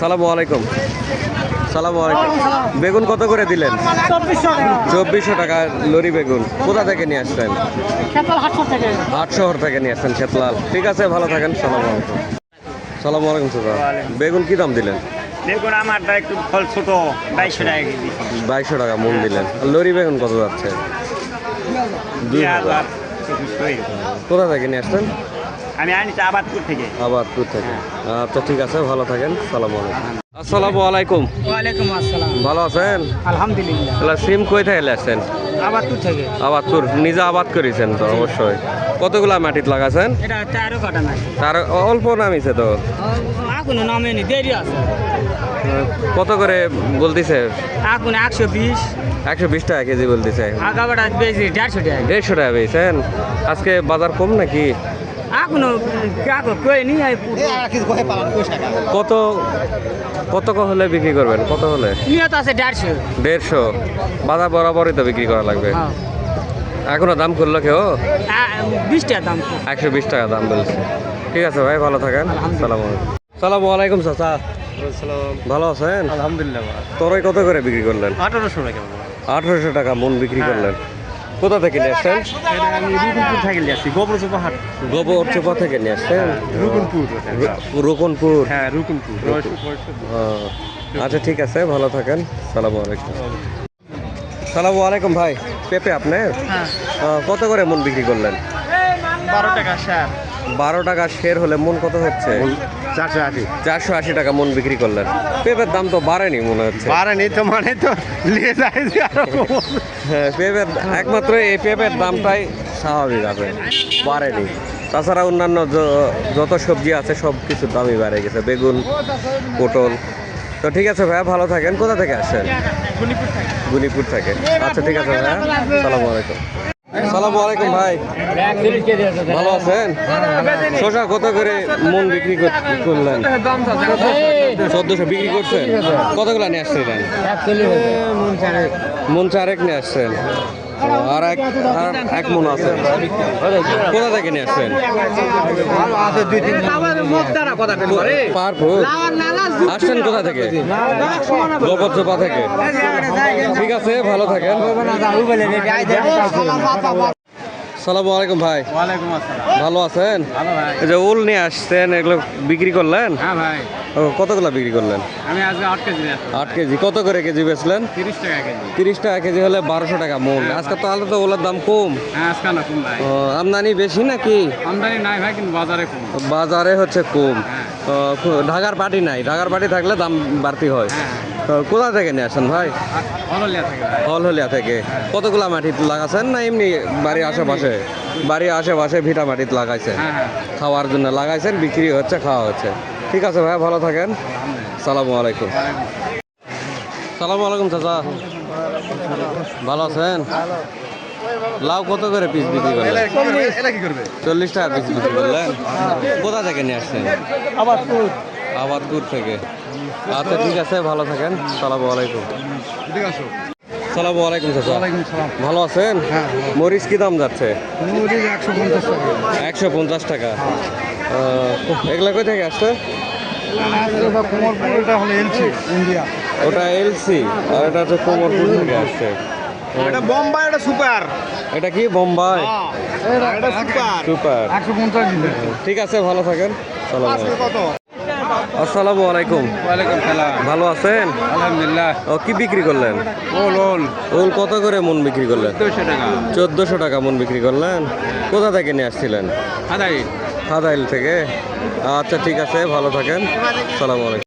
সালামু আলাইকুম। সালামু আলাইকুম। বেগুন কত করে দিলেন? চব্বিশশো টাকা। লরি বেগুন। কোথা থেকে নিয়ে থেকে আট শহর থেকে। নিয়ে আসছেন খেতলাল। ঠিক আছে ভালো থাকেন। সালাম আলাইকুম। সালামু আলাইকুম চাচা বেগুন কি দাম দিলেন? দেখুন আমারটা একটু ফল ছোট বাইশশো টাকা কেজি। বাইশশো টাকা মন দিলেন। লরি বেগুন কত যাচ্ছে? দুই হাজার। কোথা থেকে নিয়ে আসছেন? আমি আনিছি আবাদপুর থেকে। আবাদপুর থেকে। আচ্ছা ঠিক আছে ভালো থাকেন। সালামু আলাইকুম। আসসালামু আলাইকুম। ওয়ালাইকুম আসসালাম। ভালো আছেন? আলহামদুলিল্লাহ। তাহলে সিম কই থেকে আসছেন? আবাদপুর থেকে। আবাদপুর নিজে আবাদ করেছেন তো অবশ্যই। কতগুলা মাটিত লাগাছেন? এটা তেরো কাটা নাই তার অল্প নামিছে তো? এখনও নামেনি দেরি আছে। কত করে বলতেছে? এখন একশো বিশ। একশো বিশ টাকা কেজি বলতেছে। আগাবাটা বেশি দেড়শো টাকা। দেড়শো টাকা আজকে বাজার কম নাকি? এখনও কাকো কই নি কত কত ক হলে বিক্রি করবেন? কত হলে? নিয়ত আছে দেড়শো। দেড়শো? বাজার বরাবরই তো বিক্রি করা লাগবে। হ্যাঁ। এখনও দাম করল কেউ? বিশ টাকা দাম একশো বিশ টাকা দাম বলছে। ঠিক আছে ভাই ভালো থাকেন। সালাম সালামু আলাইকুম চাচা। ভালো আছেন? আলহামদুলিল্লাহ তরই কত করে বিক্রি করলেন? আঠারোশো টাকা। আঠারোশো টাকা মন বিক্রি করলেন। কোথা থেকে নিয়ে আসছেন? আমি রুকুনপুর থেকে আসছি গোবরচোপা হাট গোবর চোপা থেকে নিয়ে আসছেন? রুকুনপুর রুকনপুর। হ্যাঁ রুকুনপুর। আচ্ছা ঠিক আছে ভালো থাকেন। সালামু আলাইকুম। সালামু আলাইকুম ভাই পেঁপে আপনার হ্যাঁ। কত করে মন বিক্রি করলেন? বারো টাকা স্যার বারো টাকা শের হলে মন কত হচ্ছে? চারশো আশি। চারশো আশি টাকা মন বিক্রি করলেন। পেঁপের দাম তো বাড়েনি মনে হচ্ছে। বাড়েনি তো মানে তো নিয়ে যায়। হ্যাঁ পেঁপের একমাত্র এই পেঁপের দামটাই স্বাভাবিক আছে বাড়েনি। তাছাড়া অন্যান্য যত সবজি আছে সব কিছুর দামই বেড়ে গেছে বেগুন পটল। তো ঠিক আছে ভাইয়া ভালো থাকেন। কোথা থেকে আসেন গুনিপুর থেকে। আচ্ছা ঠিক আছে ভাইয়া। সালামু আলাইকুম। সালামু আলাইকুম ভাই। ভালো আছেন? শশা কত করে মন বিক্রি করলেন? চোদ্দশো বিক্রি করছেন? কতগুলো নিয়ে আসছিলেন? মন চারেক নিয়ে আসছেন। আর এক আর এক মন আছে। কোথা থেকে নিয়ে আসছেন? আসছেন কোথা থেকে? গোবর থেকে। ঠিক আছে, ভালো থাকেন। সালামু আলাইকুম ভাই। ওয়ালাইকুম আসসালাম। ভালো আছেন? ভালো ভাই। এই যে উল নিয়ে আসছেন এগুলো বিক্রি করলেন? হ্যাঁ ভাই। ও, কতগুলো বিক্রি করলেন? আমি আজকে আট কেজি আট কেজি। কত করে কেজি বেচলেন? তিরিশ টাকা কেজি। তিরিশ টাকা কেজি হলে বারোশো টাকা মূল। আজকে তো আলু তো ওলার দাম কম। হ্যাঁ আজকে না কম ভাই। ও, আমদানি বেশি নাকি? আমদানি নাই ভাই কিন্তু বাজারে কম। বাজারে হচ্ছে কম। ও, খু- ঢাকার পাটি নাই। ঢাকার পাটি থাকলে দাম বাড়তি হয়। হ্যাঁ। তো কোথা থেকে নিয়ে আসেন ভাই? অনলিয়া থেকে ভাই। হলহলিয়া থেকে। কতগুলা মাটি লাগাছেন না এমনি বাড়ির আশেপাশে? বাড়ির আশেপাশে ভিটা মাটিতে লাগাইছেন। হ্যাঁ হ্যাঁ। খাওয়ার জন্য লাগাইছেন বিক্রি হচ্ছে খাওয়া হচ্ছে। ঠিক আছে ভাই ভালো থাকেন। সালামু আলাইকুম। সালামু আলাইকুম চাচা। ভালো আছেন? লাউ কত করে পিস বিক্রি করলেন? চল্লিশ টাকা পিস বিক্রি করলেন? কোথা থেকে নিয়ে আসছেন? আবাদপুর। আবাদপুর থেকে। আচ্ছা ঠিক আছে ভালো থাকেন। সালামু আলাইকুম। সালামু আলাইকুম চাচা। ভালো আছেন? মরিচ কি দাম যাচ্ছে? একশো পঞ্চাশ টাকা। একশো পঞ্চাশ টাকা। এগুলা কই থেকে আসছে? কোমরপুর হলো এলসি ইন্ডিয়া ওটা এলসি আর এটা হচ্ছে কোমরপুর থেকে আসছে। এটা বোম্বাই এটা সুপার। এটা কি? বোম্বাই? এটা সুপার। সুপার। একশো পঞ্চাশ দিন ঠিক আছে ভালো থাকেন। সালাম কত? আসসালামু আলাইকুম। ওয়ালাইকুম সালাম। ভালো আছেন? আলহামদুলিল্লাহ। ও কি বিক্রি করলেন? ওল ওল। ওল কত করে মন বিক্রি করলেন? দুশো টাকা। চোদ্দোশো টাকা মন বিক্রি করলেন। কোথা থেকে নিয়ে আসছিলেন? আদাই খাদাইল থেকে। আচ্ছা ঠিক আছে ভালো থাকেন। সালাম আলাইকুম।